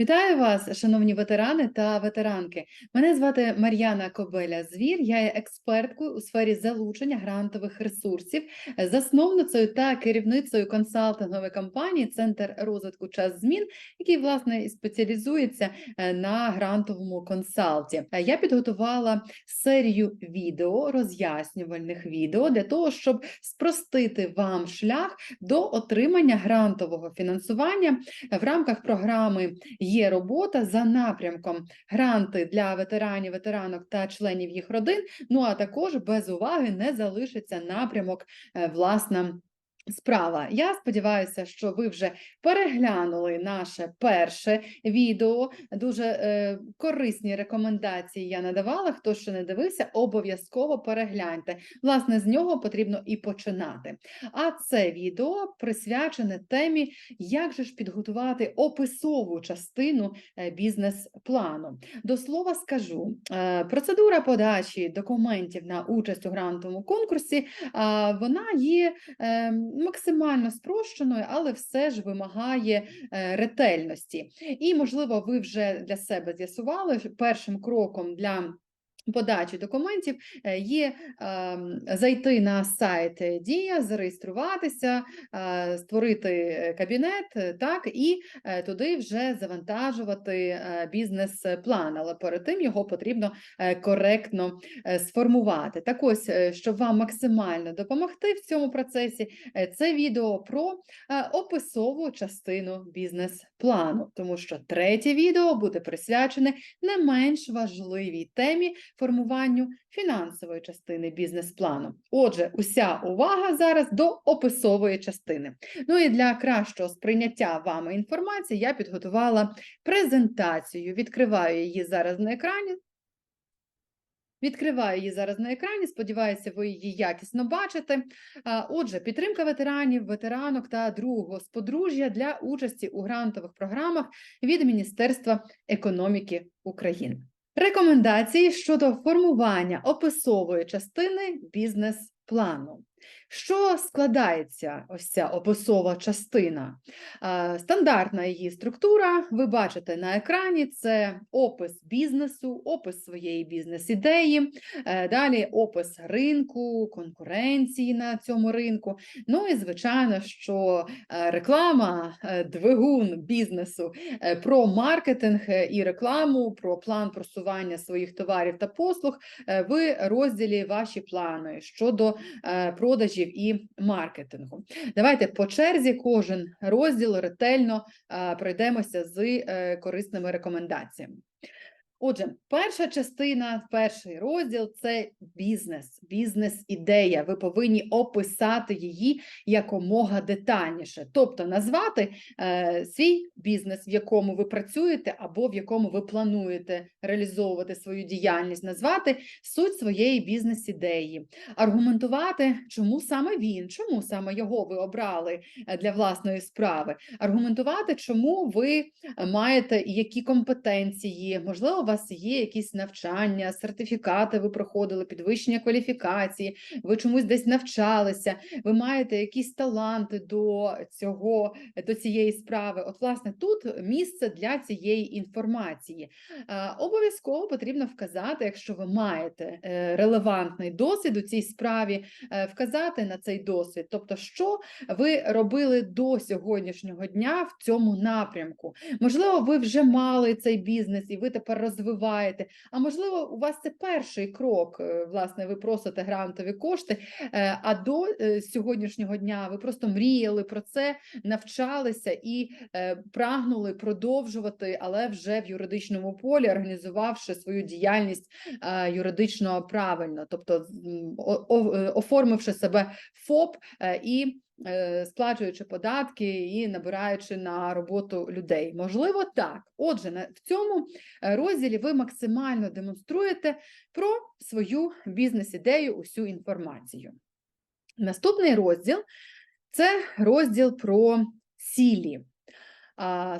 Вітаю вас, шановні ветерани та ветеранки. Мене звати Мар'яна Кобеля Звір. Я є експерткою у сфері залучення грантових ресурсів, засновницею та керівницею консалтингової компанії Центр розвитку час змін, який власне і спеціалізується е, на грантовому консалті. Е, Я підготувала серію відео, роз'яснювальних відео для того, щоб спростити вам шлях до отримання грантового фінансування в рамках програми є робота за напрямком гранти для ветеранів, ветеранок та членів їх родин. Ну а також без уваги не залишиться напрямок е, власна. Справа. Я сподіваюся, що ви вже переглянули наше перше відео. Дуже е, корисні рекомендації я надавала. Хто ще не дивився, обов'язково перегляньте. Власне, з нього потрібно і починати. А це відео присвячене темі, як же ж підготувати описову частину е, бізнес-плану. До слова скажу, е, процедура подачі документів на участь у грантовому конкурсі а, вона є е, максимально спрощеною, але все ж вимагає е, ретельності. І, можливо, ви вже для себе з'ясували, першим кроком для подачі документів е, є ем, зайти на сайт Дія, зареєструватися, е, створити е, кабінет, так, і туди вже завантажувати бізнес-план, але перед тим його потрібно коректно сформувати. Так ось, щоб вам максимально допомогти в цьому процесі, це відео про описову частину бізнес-плану, тому що третє відео буде присвячене не менш важливій темі формуванню фінансової частини бізнес-плану. Отже, уся увага зараз до описової частини. Ну і для кращого сприйняття вами інформації я підготувала презентацію. Відкриваю її зараз на екрані. Відкриваю її зараз на екрані. Сподіваюся, ви її якісно бачите. Отже, підтримка ветеранів, ветеранок та другого з подружжя для участі у грантових програмах від Міністерства економіки України. Рекомендації щодо формування описової частини бізнес-плану. Що складається ось ця описова частина? Стандартна її структура, ви бачите на екрані, це опис бізнесу, опис своєї бізнес-ідеї, е, далі опис ринку, конкуренції на цьому ринку. Ну і звичайно, що е, реклама, е, двигун бізнесу, про маркетинг і рекламу, про план просування своїх товарів та послуг в розділі ваші плани щодо е, продажів і маркетингу. Давайте по черзі кожен розділ ретельно пройдемося з е, корисними рекомендаціями. Отже, перша частина, перший розділ це бізнес, бізнес-ідея. Ви повинні описати її якомога детальніше, тобто назвати е, свій бізнес, в якому ви працюєте, або в якому ви плануєте реалізовувати свою діяльність, назвати суть своєї бізнес-ідеї, аргументувати, чому саме він, чому саме його ви обрали е, для власної справи, аргументувати, чому ви маєте які компетенції, можливо, вас є якісь навчання, сертифікати ви проходили, підвищення кваліфікації, ви чомусь десь навчалися, ви маєте якісь таланти до цього, до цієї справи. От, власне, тут місце для цієї інформації. Обов'язково потрібно вказати, якщо ви маєте е, релевантний досвід у цій справі, е, вказати на цей досвід, тобто, що ви робили до сьогоднішнього дня в цьому напрямку. Можливо, ви вже мали цей бізнес і ви тепер розвиваєте. А можливо, у вас це перший крок. е, Власне, ви просите грантові кошти. е, А до е, сьогоднішнього дня ви просто мріяли про це, навчалися і прагнули продовжувати, але вже в юридичному полі, організувавши свою діяльність юридично правильно, тобто оформивши себе ФОП і сплачуючи податки і набираючи на роботу людей. Можливо, так. Отже, в цьому е, розділі ви максимально демонструєте про свою бізнес-ідею, усю інформацію. Наступний розділ це розділ про цілі.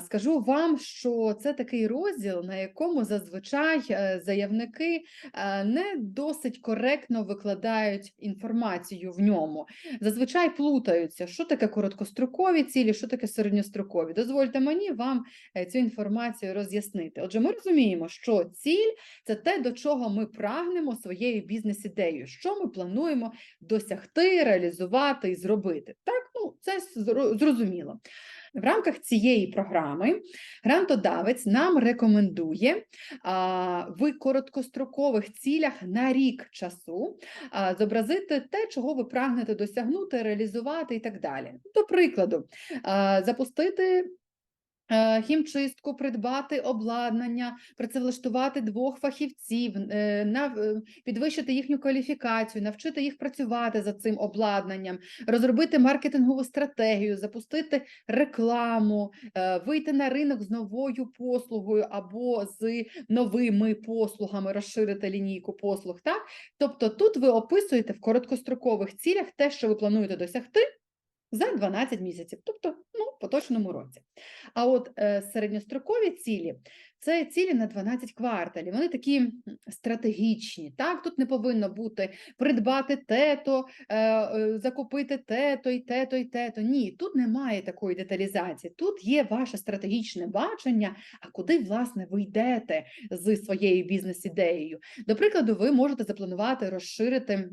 Скажу вам, що це такий розділ, на якому зазвичай е, заявники е, не досить коректно викладають інформацію в ньому. Зазвичай плутаються, що таке короткострокові цілі, що таке середньострокові. Дозвольте мені вам е, цю інформацію роз'яснити. Отже, ми розуміємо, що ціль це те, до чого ми прагнемо своєю бізнес-ідеєю, що ми плануємо досягти, реалізувати і зробити. Так, ну це зрозуміло. В рамках цієї програми грантодавець нам рекомендує в короткострокових цілях на рік часу зобразити те, чого ви прагнете досягнути, реалізувати і так далі. До прикладу, запустити. Е, Хімчистку, придбати обладнання, працевлаштувати двох фахівців, е, е, підвищити їхню кваліфікацію, навчити їх працювати за цим обладнанням, розробити маркетингову стратегію, запустити рекламу, вийти на ринок з новою послугою або з новими послугами, розширити лінійку послуг. Так? Тобто тут ви описуєте в короткострокових цілях те, що ви плануєте досягти за 12 місяців, тобто ну, в поточному році. А от е, середньострокові цілі це цілі на 12 кварталів. Вони такі стратегічні. Так, тут не повинно бути придбати те-то, е, е, закупити те-то і те-то і те-то. Ні, тут немає такої деталізації. Тут є ваше стратегічне бачення, а куди власне ви йдете з своєю бізнес-ідеєю. До прикладу, ви можете запланувати розширити.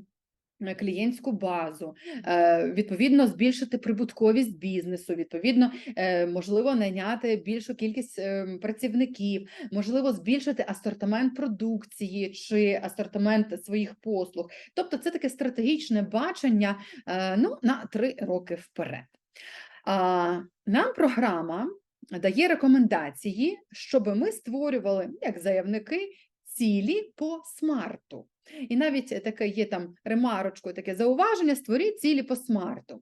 Клієнтську базу, е, відповідно, збільшити прибутковість бізнесу, відповідно, е, можливо, найняти більшу кількість е, працівників, можливо, збільшити асортимент продукції чи асортимент своїх послуг. Тобто, це таке стратегічне бачення е, ну, на три роки вперед. Нам програма дає рекомендації, щоб ми створювали як заявники цілі по смарту. І навіть таке є там ремарочкою, таке зауваження: створіть цілі по смарту.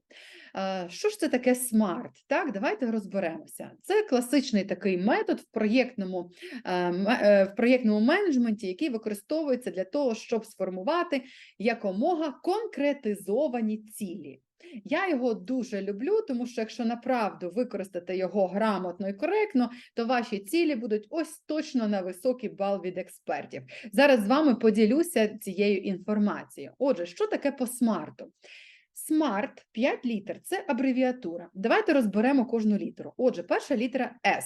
Е, Що ж це таке смарт? Так, давайте розберемося. Це класичний такий метод в проєктному, е, е, в проєктному менеджменті, який використовується для того, щоб сформувати якомога конкретизовані цілі. Я його дуже люблю, тому що якщо направду використати його грамотно і коректно, то ваші цілі будуть ось точно на високий бал від експертів. Зараз з вами поділюся цією інформацією. Отже, що таке по смарту? Смарт 5 літер це абревіатура. Давайте розберемо кожну літеру. Отже, перша літера S.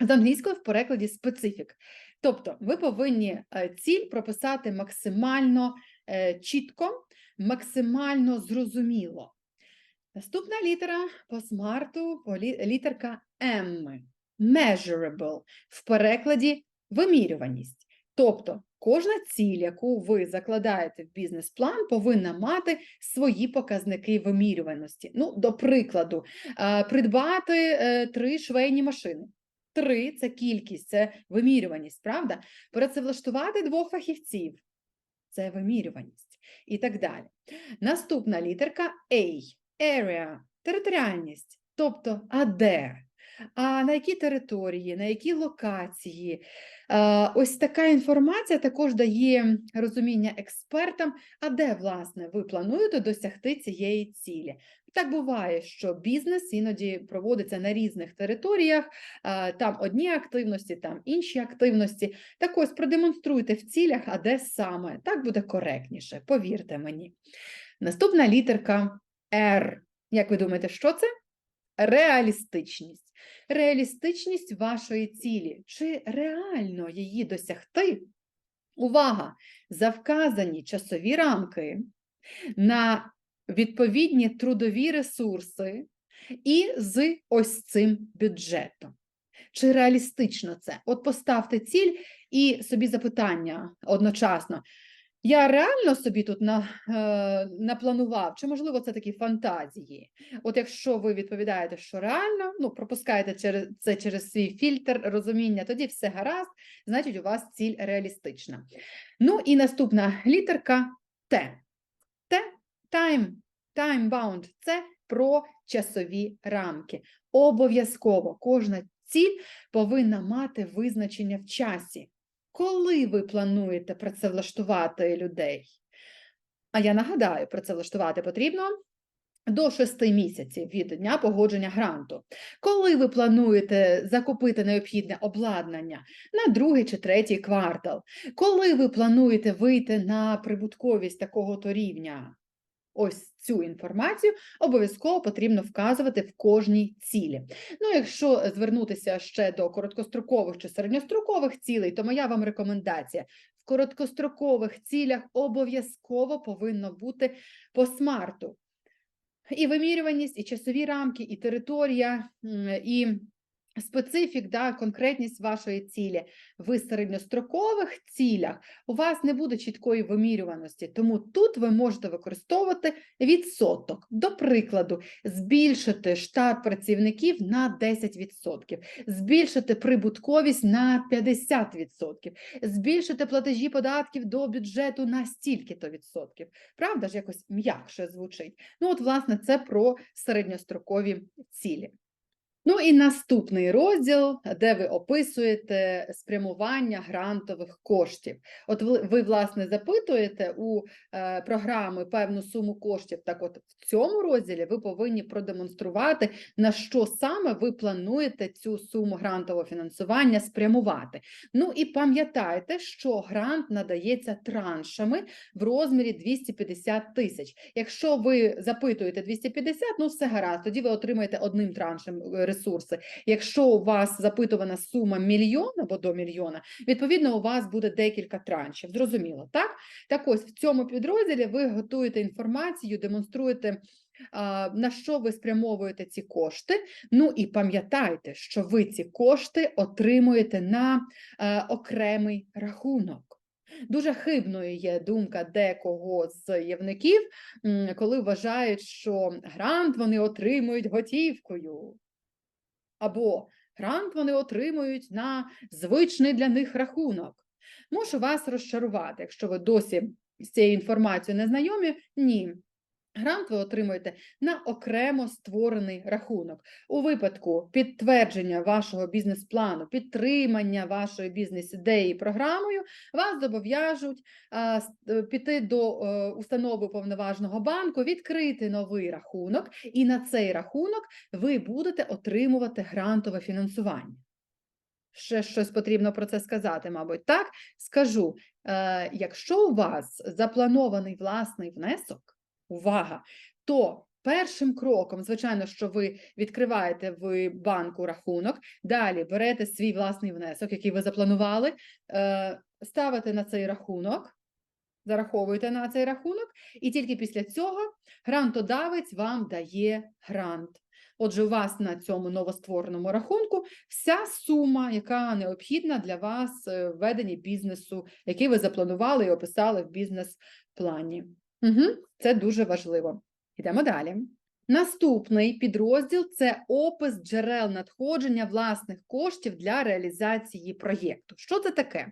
З англійської в перекладі специфік. Тобто, ви повинні е, ціль прописати максимально е, чітко, максимально зрозуміло. Наступна літера по смарту літерка M. Measurable. В перекладі вимірюваність. Тобто, кожна ціль, яку ви закладаєте в бізнес-план, повинна мати свої показники вимірюваності. Ну, до прикладу, придбати е, три швейні машини. Три це кількість, це вимірюваність, правда? Працевлаштувати двох фахівців це вимірюваність і так далі. Наступна літерка A – area, територіальність, тобто а де? А на які території, на які локації? Ось така інформація також дає розуміння експертам, а де, власне, ви плануєте досягти цієї цілі. Так буває, що бізнес іноді проводиться на різних територіях, там одні активності, там інші активності. Так ось продемонструйте в цілях, а де саме. Так буде коректніше, повірте мені. Наступна літерка R. Як ви думаєте, що це? Реалістичність. Реалістичність вашої цілі. Чи реально її досягти? Увага! За вказані часові рамки на відповідні трудові ресурси і з ось цим бюджетом. Чи реалістично це? От поставте ціль і собі запитання одночасно. Я реально собі тут на, е, напланував, чи можливо це такі фантазії? От якщо ви відповідаєте, що реально, ну пропускаєте через це через свій фільтр розуміння, тоді все гаразд, значить у вас ціль реалістична. Ну і наступна літерка Т. Time, time bound – це про часові рамки. Обов'язково кожна ціль повинна мати визначення в часі. Коли ви плануєте працевлаштувати людей? А я нагадаю, працевлаштувати потрібно до 6 місяців від дня погодження гранту. Коли ви плануєте закупити необхідне обладнання на другий чи третій квартал, коли ви плануєте вийти на прибутковість такого то рівня, ось цю інформацію обов'язково потрібно вказувати в кожній цілі. Ну, якщо звернутися ще до короткострокових чи середньострокових цілей, то моя вам рекомендація. В короткострокових цілях обов'язково повинно бути по смарту і вимірюваність, і часові рамки, і територія, і специфік, да, конкретність вашої цілі. В середньострокових цілях у вас не буде чіткої вимірюваності, тому тут ви можете використовувати відсоток. До прикладу, збільшити штат працівників на 10%, збільшити прибутковість на 50%, збільшити платежі податків до бюджету на стільки-то відсотків. Правда ж, якось м'якше звучить. Ну, от, власне, це про середньострокові цілі. Ну і наступний розділ, де ви описуєте спрямування грантових коштів. От ви, власне, запитуєте у е, програми певну суму коштів. Так, от в цьому розділі ви повинні продемонструвати, на що саме ви плануєте цю суму грантового фінансування спрямувати. Ну і пам'ятайте, що грант надається траншами в розмірі 250 тисяч. Якщо ви запитуєте 250, ну все гаразд, тоді ви отримаєте одним траншем е, ресурси. Якщо у вас запитувана сума мільйон або до мільйона, відповідно, у вас буде декілька траншів. Зрозуміло, так? Так ось в цьому підрозділі ви готуєте інформацію, демонструєте. На що ви спрямовуєте ці кошти? Ну і пам'ятайте, що ви ці кошти отримуєте на е, окремий рахунок. Дуже хибною є думка декого з явників, коли вважають, що грант вони отримують готівкою або грант вони отримують на звичний для них рахунок. Можу вас розчарувати, якщо ви досі з цією інформацією не знайомі. Ні. Грант ви отримуєте на окремо створений рахунок. У випадку підтвердження вашого бізнес-плану, підтримання вашої бізнес-ідеї програмою, вас зобов'яжуть е, піти до е, установи уповноваженого банку, відкрити новий рахунок, і на цей рахунок ви будете отримувати грантове фінансування. Ще щось потрібно про це сказати, мабуть, так? Скажу, е, якщо у вас запланований власний внесок, увага, то першим кроком, звичайно, що ви відкриваєте в банку рахунок, далі берете свій власний внесок, який ви запланували, е, ставите на цей рахунок, зараховуєте на цей рахунок, і тільки після цього грантодавець вам дає грант. Отже, у вас на цьому новоствореному рахунку вся сума, яка необхідна для вас е, в веденні бізнесу, який ви запланували і описали в бізнес-плані. Угу, це дуже важливо. Йдемо далі. Наступний підрозділ це опис джерел надходження власних коштів для реалізації проєкту. Що це таке?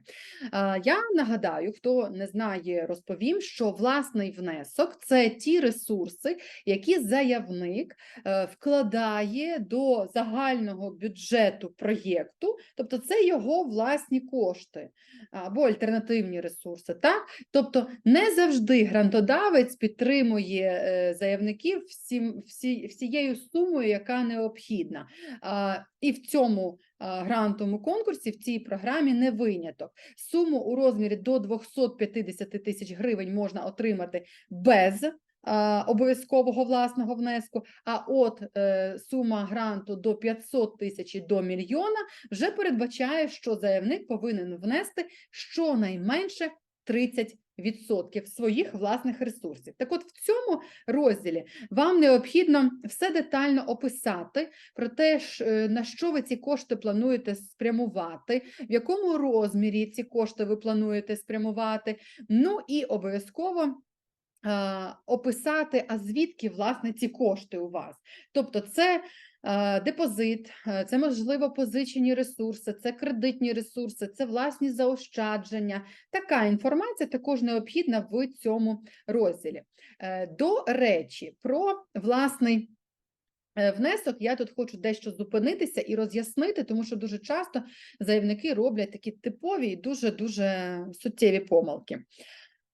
Я нагадаю, хто не знає, розповім, що власний внесок це ті ресурси, які заявник е, вкладає до загального бюджету проєкту, тобто це його власні кошти або альтернативні ресурси. Так? Тобто не завжди грантодавець підтримує е, заявників всім, всі, всією сумою, яка необхідна. А, І в цьому грантовому конкурсі, в цій програмі не виняток. Суму у розмірі до 250 тисяч гривень можна отримати без обов'язкового власного внеску, а от е, сума гранту до 500 тисяч до мільйона вже передбачає, що заявник повинен внести щонайменше 30% своїх власних ресурсів. Так от в цьому розділі вам необхідно все детально описати про те, е, на що ви ці кошти плануєте спрямувати, в якому розмірі ці кошти ви плануєте спрямувати, ну і обов'язково описати, а звідки власне ці кошти у вас. Тобто, це е, депозит, е, це можливо позичені ресурси, це кредитні ресурси, це власні заощадження. Така інформація також необхідна в цьому розділі. Е, До речі, про власний. е, Внесок я тут хочу дещо зупинитися і роз'яснити, тому що дуже часто заявники роблять такі типові і дуже дуже суттєві помилки.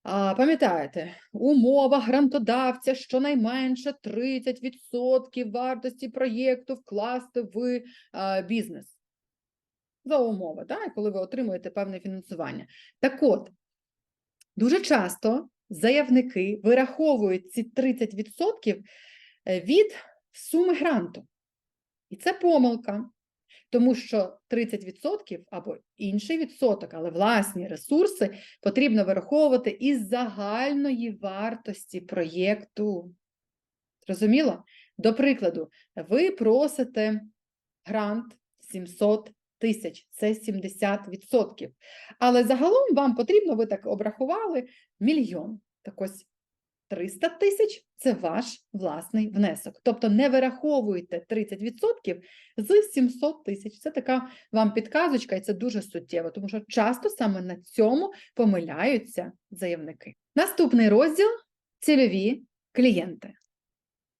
А, пам'ятаєте, умова грантодавця щонайменше 30% вартості проєкту вкласти в а, бізнес. За умови, так, коли ви отримуєте певне фінансування. Так от, дуже часто заявники вираховують ці 30% е, від суми гранту. І це помилка, тому що 30% або інший відсоток, але власні ресурси потрібно вираховувати із загальної вартості проєкту. Зрозуміло? До прикладу, ви просите грант 700 тисяч, це 70%. Але загалом вам потрібно, ви так обрахували, мільйон. Так ось 300 тисяч це ваш власний внесок. Тобто не вираховуйте 30% з 700 тисяч. Це така вам підказочка, і це дуже суттєво, тому що часто саме на цьому помиляються заявники. Наступний розділ цільові клієнти.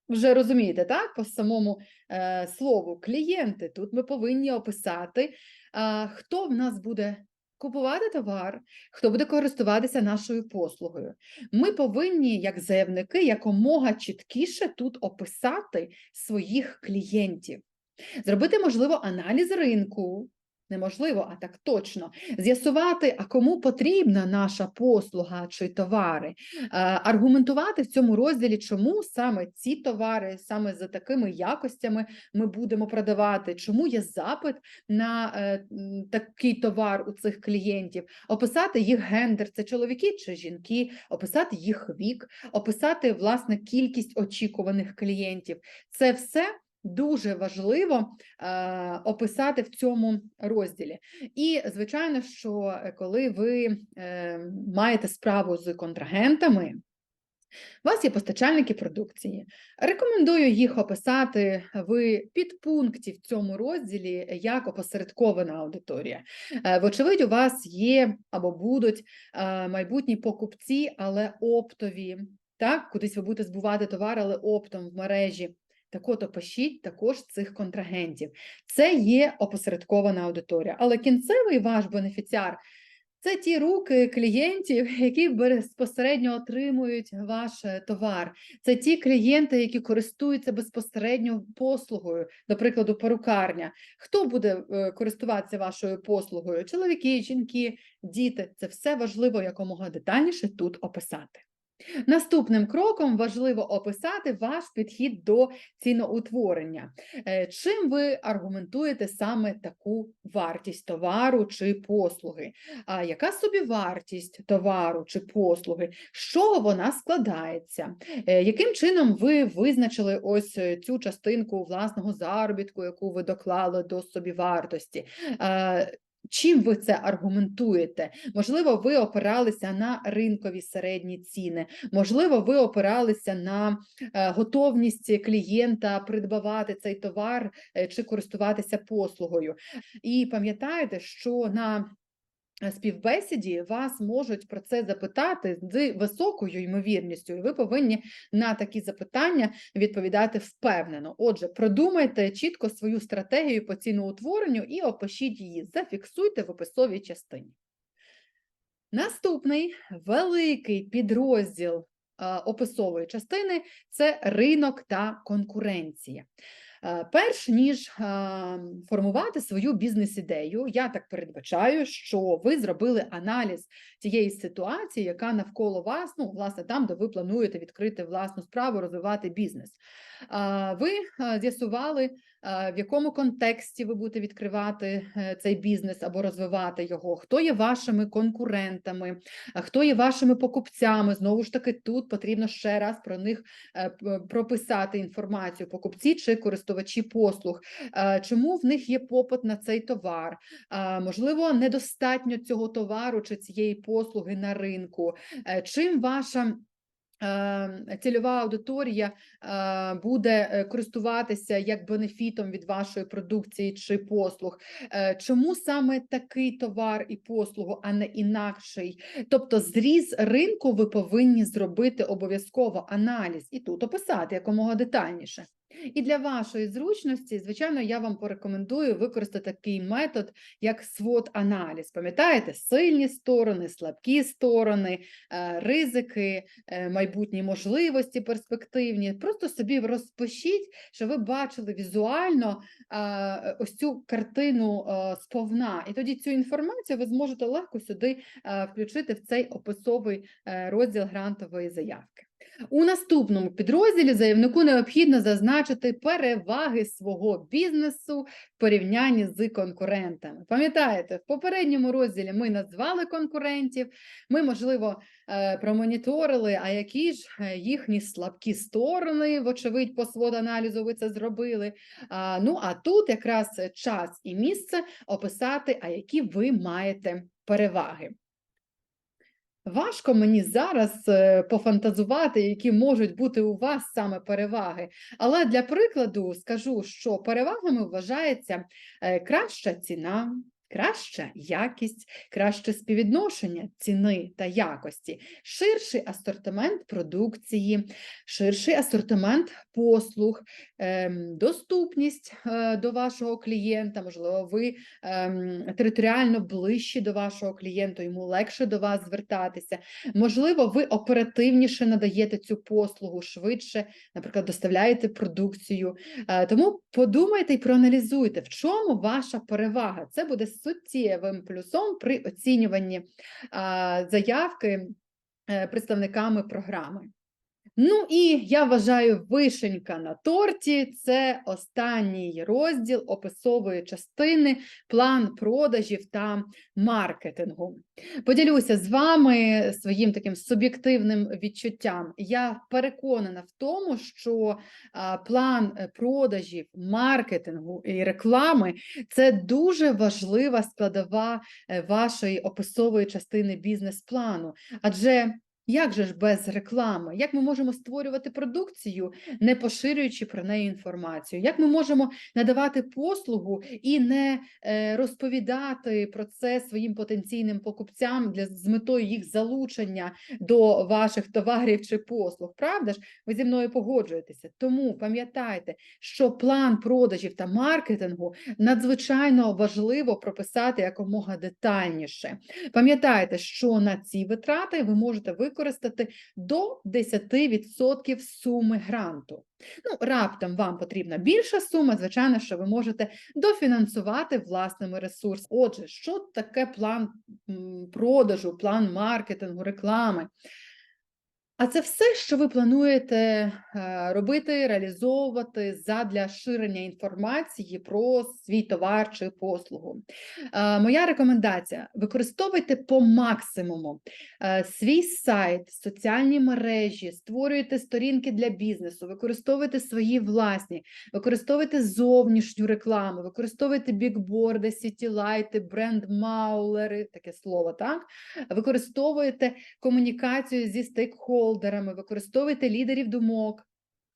Вже розумієте, так? По самому е, слову клієнти. Тут ми повинні описати, е, хто в нас буде купувати товар, хто буде користуватися нашою послугою. Ми повинні, як заявники, якомога чіткіше тут описати своїх клієнтів, зробити, можливо, аналіз ринку. Неможливо, а так точно. З'ясувати, а кому потрібна наша послуга чи товари, е, аргументувати в цьому розділі, чому саме ці товари, саме за такими якостями ми будемо продавати, чому є запит на е, такий товар у цих клієнтів, описати їх гендер, це чоловіки чи жінки, описати їх вік, описати власне кількість очікуваних клієнтів. Це все дуже важливо е, описати в цьому розділі. І, звичайно, що е, коли ви е, маєте справу з контрагентами, у вас є постачальники продукції. Рекомендую їх описати в підпункті в цьому розділі як опосередкована аудиторія. Е, Вочевидь, у вас є або будуть е, майбутні покупці, але оптові. Так, кудись ви будете збувати товар, але оптом в мережі. Так от опишіть також цих контрагентів. Це є опосередкована аудиторія. Але кінцевий ваш бенефіціар це ті руки клієнтів, які безпосередньо отримують ваш е, товар. Це ті клієнти, які користуються безпосередньо послугою, до прикладу, перукарня. Хто буде е, користуватися вашою послугою? Чоловіки, жінки, діти. Це все важливо якомога детальніше тут описати. Наступним кроком важливо описати ваш підхід до ціноутворення. Е, Чим ви аргументуєте саме таку вартість товару чи послуги? А яка собівартість товару чи послуги? З чого вона складається? Е, Яким чином ви визначили ось е, цю частинку власного заробітку, яку ви доклали до собівартості? Чим ви це аргументуєте? Можливо, ви опиралися на ринкові середні ціни, можливо, ви опиралися на е, готовність клієнта придбавати цей товар е, чи користуватися послугою. І пам'ятаєте, що на співбесіді вас можуть про це запитати з високою ймовірністю, і ви повинні на такі запитання відповідати впевнено. Отже, продумайте чітко свою стратегію по ціноутворенню і опишіть її, зафіксуйте в описовій частині. Наступний великий підрозділ описової частини це ринок та конкуренція. Е, Перш ніж формувати свою бізнес-ідею, я так передбачаю, що ви зробили аналіз тієї ситуації, яка навколо вас, ну, власне, там, де ви плануєте відкрити власну справу, розвивати бізнес. Ви з'ясували, в якому контексті ви будете відкривати е, цей бізнес або розвивати його, хто є вашими конкурентами, хто є вашими покупцями. Знову ж таки, тут потрібно ще раз про них е, прописати інформацію: покупці чи користувачі послуг, Е, чому в них є попит на цей товар, Е, можливо, недостатньо цього товару чи цієї послуги на ринку, Е, чим ваша цільова аудиторія буде користуватися як бенефітом від вашої продукції чи послуг. Чому саме такий товар і послугу, а не інакший? Тобто, зріз ринку ви повинні зробити обов'язково аналіз і тут описати якомога детальніше. І для вашої зручності, звичайно, я вам порекомендую використати такий метод, як SWOT-аналіз. Пам'ятаєте, сильні сторони, слабкі сторони, е, ризики, е, майбутні можливості перспективні. Просто собі розпишіть, що ви бачили візуально е, ось цю картину сповна. І тоді цю інформацію ви зможете легко сюди включити в цей описовий розділ грантової заявки. У наступному підрозділі заявнику необхідно зазначити переваги свого бізнесу в порівнянні з конкурентами. Пам'ятаєте, в попередньому розділі ми назвали конкурентів, ми, можливо, е, промоніторили, а які ж е, їхні слабкі сторони, вочевидь, по свод-аналізу ви це зробили. Ну, а тут якраз час і місце описати, а які ви маєте переваги. Важко мені зараз е, пофантазувати, які можуть бути у вас саме переваги. Але для прикладу скажу, що перевагами вважається е, краща ціна, краща якість, краще співвідношення ціни та якості, ширший асортимент продукції, ширший асортимент послуг, ем, доступність е, до вашого клієнта, можливо, ви ем, територіально ближчі до вашого клієнта, йому легше до вас звертатися. Можливо, ви оперативніше надаєте цю послугу, швидше, наприклад, доставляєте продукцію. Е, Тому подумайте і проаналізуйте, в чому ваша перевага. Це буде суттєвим плюсом при оцінюванні заявки е, представниками програми. Ну і я вважаю, вишенька на торті це останній розділ описової частини, план продажів та маркетингу. Поділюся з вами своїм таким суб'єктивним відчуттям. Я переконана в тому, що план продажів, маркетингу і реклами це дуже важлива складова е, вашої описової частини бізнес-плану. Адже як же ж без реклами? Як ми можемо створювати продукцію, не поширюючи про неї інформацію? Як ми можемо надавати послугу і не е, розповідати про це своїм потенційним покупцям для з метою їх залучення до ваших товарів чи послуг? Правда ж? Ви зі мною погоджуєтеся. Тому пам'ятайте, що план продажів та маркетингу надзвичайно важливо прописати якомога детальніше. Пам'ятайте, що на ці витрати ви можете використати до 10% суми гранту. Ну, раптом вам потрібна більша сума, звичайно, що ви можете дофінансувати власними ресурсами. Отже, що таке план продажу, план маркетингу, реклами? А це все, що ви плануєте е, робити, реалізовувати задля ширення інформації про свій товар чи послугу. Е, Моя рекомендація: використовуйте по максимуму е, свій сайт, соціальні мережі, створюйте сторінки для бізнесу, використовуйте свої власні, використовуйте зовнішню рекламу, використовуйте бікборди, сітілайти, бренд-маулери, таке слово, так? Використовуєте комунікацію зі стейкхолдерами, використовуйте лідерів думок.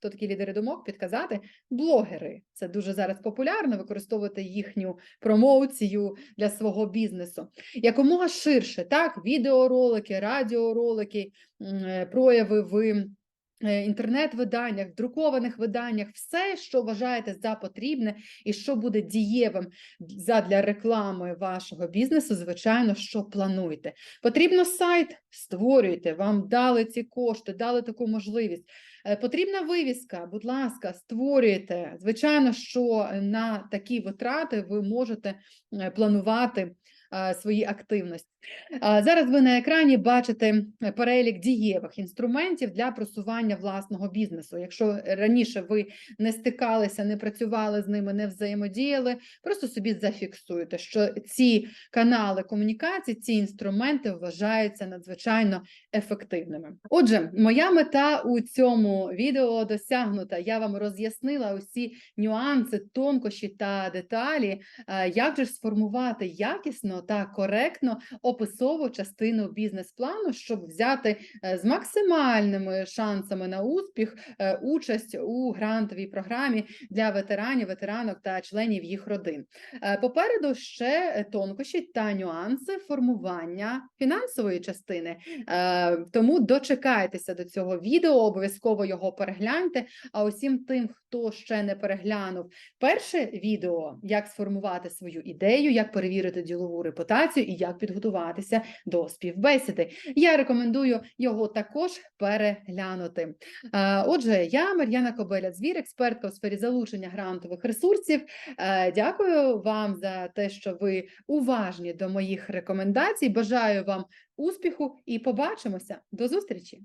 То такі лідери думок? Підказати блогери. Це дуже зараз популярно використовувати їхню промоцію для свого бізнесу. Якомога ширше, так, відеоролики, радіоролики, е, прояви в інтернет-виданнях, друкованих виданнях, все, що вважаєте за потрібне і що буде дієвим задля реклами вашого бізнесу, звичайно, що плануйте. Потрібно сайт, створюйте, вам дали ці кошти, дали таку можливість. Е, Потрібна вивіска, будь ласка, створюйте. Звичайно, що на такі витрати ви можете е, планувати е, свої активності. Зараз ви на екрані бачите е, перелік дієвих інструментів для просування власного бізнесу. Якщо раніше ви не стикалися, не працювали з ними, не взаємодіяли, просто собі зафіксуйте, що ці канали комунікації, ці інструменти вважаються надзвичайно ефективними. Отже, моя мета у цьому відео досягнута. Я вам роз'яснила усі нюанси, тонкощі та деталі, е, як же сформувати якісно та коректно описову частину бізнес-плану, щоб взяти е, з максимальними шансами на успіх е, участь у грантовій програмі для ветеранів, ветеранок та членів їх родин. Е, Попереду ще тонкощі та нюанси формування фінансової частини. Тому дочекайтеся до цього відео, обов'язково його перегляньте. А усім тим, хто ще не переглянув перше відео, як сформувати свою ідею, як перевірити ділову репутацію і як підготуватися до співбесіди. Я рекомендую його також переглянути. Е, Отже, я Мар'яна Кобеля, звір, експертка у сфері залучення грантових ресурсів. Е, Дякую вам за те, що ви уважні до моїх рекомендацій. Бажаю вам успіху і побачимося. До зустрічі!